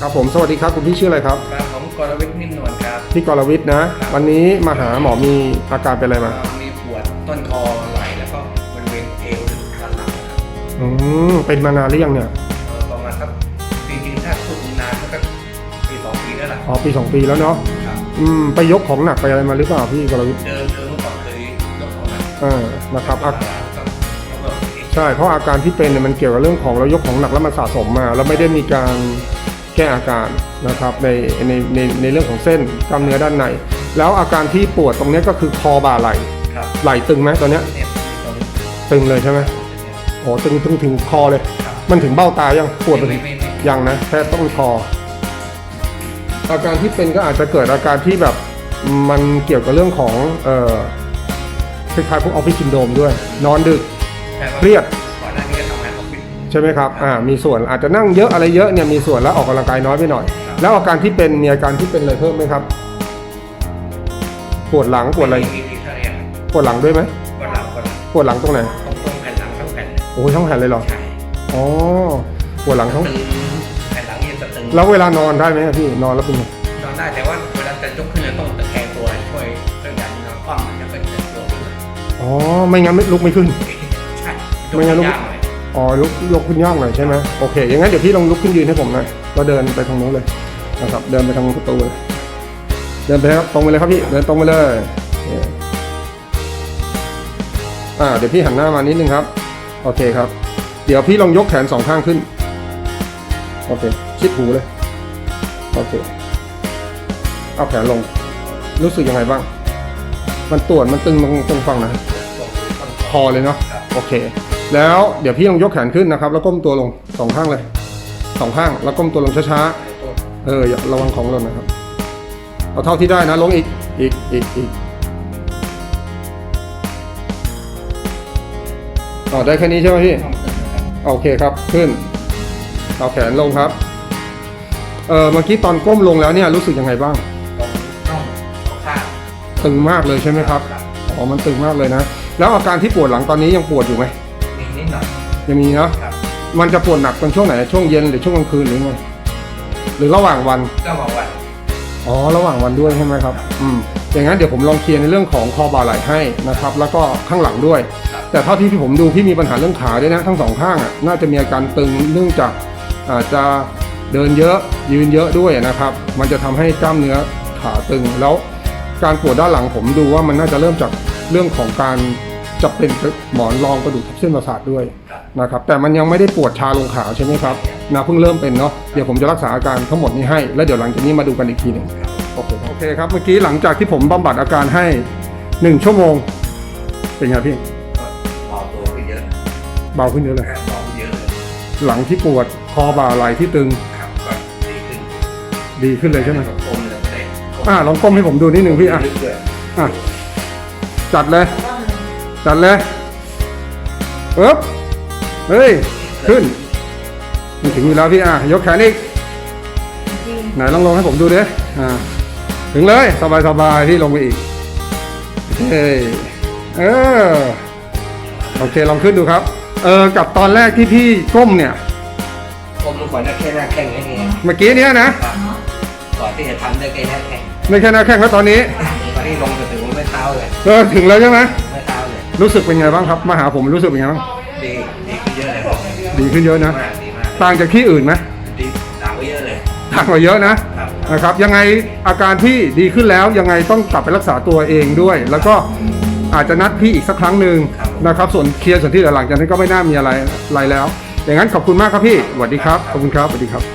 ครับผมสวัสดีครับคุณพี่ชื่ออะไรครับครับผมกรวิทย์นิ่มนวลครับพี่กรวิทย์นะ วันนี้มาหาหมอมีอาการเป็นอะไรมาเอ่อมีปวดต้นคอไหล่แล้วก็บริเวณเอวหรือสันหลังครับอืมเป็นมานานหรือยังเนี่ยเอ่อประมาณสักจริงๆถ้าพูดนานก็สักปีสองปีแล้วล่ะอ๋อปีสองปีแล้วเนาะครับอืมไปยกของหนักไปอะไรมาหรือเปล่าพี่กรวิทย์เดินเดินเมื่อก่อนเคยยกของหนักอ่านะครับอะก็แล้วก็เอ็กซ์ใช่เพราะอาการที่เป็นเนี่ยมันเกี่ยวกับเรื่องของเรายกของหนักแล้วมันสะสมมา แล้วไม่ได้มีการ แก้อาการนะครับในในในในเรื่องของเส้นกล้ามเนื้อด้านใน แล้วอาการที่ปวดตรงเนี้ยก็คือคอบ่าไหล่ครับไหล่ตึงไหมตอนเนี้ยเนี่ยตรงนี้ตึงเลยใช่ไหมโอ้ตึงตึงถึงคอเลย ครับมันถึงเบ้าตายังปวดไปไม่ถึง ไม่ไม่ยังนะแค่ต้องคออาการที่เป็นก็อาจจะเกิดอาการที่แบบมันเกี่ยวกับเรื่องของเอ่อคล้ายๆพวกออฟฟิศซินโดรมด้วย นอนดึก แต่ว่าเครียด ใช่ไหมครับอ่ามีส่วนอาจจะนั่งเยอะอะไรเยอะเนี่ยมีส่วนแล้วออกกำลังกายน้อยไปหน่อย แล้วอาการที่เป็นมีอาการที่เป็นอะไรเพิ่มไหมครับ ปวดหลังปวดอะไรมีมีเท่านี้ครับปวดหลังด้วยไหมปวดหลังปวดหลังปวดหลังตรงไหนตรงตรงแผ่นหลังทั้งแผ่นโอ้ยทั้งแผ่นเลยเหรอใช่อ๋อปวดหลังทั้งตึงแผ่นหลังนี่จะตึงแล้วเวลานอนได้ไหมพี่นอนแล้วเป็นไงนอนได้แต่ว่าเวลาจะยกขึ้นจะต้องตะแคงตัวช่วยเรื่องการนอนคว่ำมันจะเป็นเจ็บตัวขึ้นมาอ๋อไม่งั้นไม่ลุกไม่ขึ้นใช่ไม่งั้นลูกยากหน่ อยอ๋อลุกยกขึ้นย่องหน่อยใช่ไหมโอเคอย่างนั้นเดี๋ยวพี่ลองลุกขึ้นยืนให้ผมหน่อยก็เดินไปทางโน้นเลยนะครับ เดินไปทางประตูเลยเดินไปครับตรงไปเลยครับพี่เดินตรงไปเลยเนี่ยอ่าเดี๋ยวพี่หันหน้ามานิดนึงครับ โอเคครับ เดี๋ยวพี่ลองยกแขนสองข้างขึ้น โอเค ชิดหูเลย โอเค เอาแขนลง รู้สึกยังไงบ้าง มันตรวจมันตึงตรงตรงฝั่งนะ คอเลยเนาะครับโอเค แล้วเดี๋ยวพี่ลองยกแขนขึ้นนะครับ แล้วก้มตัวลงสองข้างเลยสองข้าง แล้วก้มตัวลงช้าๆเอออย่าระวังของหล่นนะครับ เอาเท่าที่ได้นะลงอีกอีกอีกอีกอ๋อได้แค่นี้ใช่ไหมพี่ต้องตึงนะครับโอเคครับขึ้นเอาแขนลงครับเออเมื่อกี้ตอนก้มลงแล้วเนี่ยรู้สึกยังไงบ้างตรงน่องสองข้างตึงมากเลยใช่ไหมครับอ๋อมันตึงมากเลยนะ แล้วอาการที่ปวดหลังตอนนี้ยังปวดอยู่ไหมมีนิดหน่อยยังมีเนาะครับมันจะปวดหนักตอนช่วงไหนช่วงเย็นหรือช่วงกลางคืนหรือไงหรือระหว่างวันก็บอกว่าอ๋อระหว่างวันด้วยใช่ไหมครับอืมอย่างนั้นเดี๋ยวผมลองเคลียร์ในเรื่องของคอบ่าไหล่ให้นะครับ แล้วก็ข้างหลังด้วยครับแต่เท่าที่ผมดูพี่มีปัญหาเรื่องขาด้วยนะทั้งสองข้างอะน่าจะมีอาการตึงเนื่องจากอาจจะเดินเยอะยืนเยอะด้วยนะครับ มันจะทำให้กล้ามเนื้อขาตึงแล้วการปวดด้านหลังผมดูว่ามันน่าจะเริ่มจากเรื่องของการ จะเป็นหมอนรองกระดูกทับเส้นประสาทด้วยครับนะครับแต่มันยังไม่ได้ปวดชาลงขาใช่ไหมครับนะเพิ่งเริ่มเป็นเนาะเดี๋ยวผมจะรักษาอาการทั้งหมดนี้ให้ แล้วเดี๋ยวหลังจากนี้มาดูกันอีกทีหนึ่งโอเคโอเคครับเมื่อกี้หลังจากที่ผมบำบัดอาการให้หนึ่งชั่วโมง เป็นไงพี่ก็เบาตัวขึ้นเยอะเบาขึ้นเยอะเลยเบาขึ้นเยอะเลยหลังที่ปวดคอบ่าไหล่ที่ตึงครับก็ดีขึ้นดีขึ้นเลยใช่ไหมก้มเลยไม่ได้ก้มอ่าลองก้มให้ผมดูนิดหนึ่งพี่อะลึกเลยอะจัดเลย จัดเลยเอ๊บเฮ้ย ขึ้น มันถึงอยู่แล้วพี่อะ ยกแขนอีก ไหนลองลงให้ผมดูดิอ่า ถึงเลย สบายสบายที่ลงไปอีก เฮ้ย เออ โอเค ลองขึ้นดูครับ เออ กับตอนแรกที่พี่ก้มเนี่ยก้มลงก่อนนะแค่หน้าแข้งนี่เองเมื่อกี้เนี้ยนะครับก่อนที่จะทำได้แค่หน้าแข้งไม่ใช่หน้าแข้งแล้วตอนนี้ ตอนนี้ลงจะถึงไม่เท้าเลย เออ ถึงแล้วใช่ไหมไม่เท้าเลย รู้สึกเป็นไงบ้างครับ มาหาผมรู้สึกเป็นไงบ้าง ดีดีขึ้นเยอะเลยดีขึ้นเยอะนะ มากดีมากต่างจากที่อื่นไหมดีต่างไปเยอะเลยต่างกว่าเยอะนะ ครับนะครับ ยังไงอาการที่ดีขึ้นแล้วยังไงต้องกลับไปรักษาตัวเองด้วย แล้วก็อาจจะนัดพี่อีกสักครั้งหนึ่งนะครับ ส่วนเคลียร์ส่วนที่เหลือหลังจากนั้นก็ไม่น่ามีอะไรอะไรแล้ว อย่างนั้นขอบคุณมากครับพี่สวัสดีครับ ขอบคุณครับสวัสดีครับ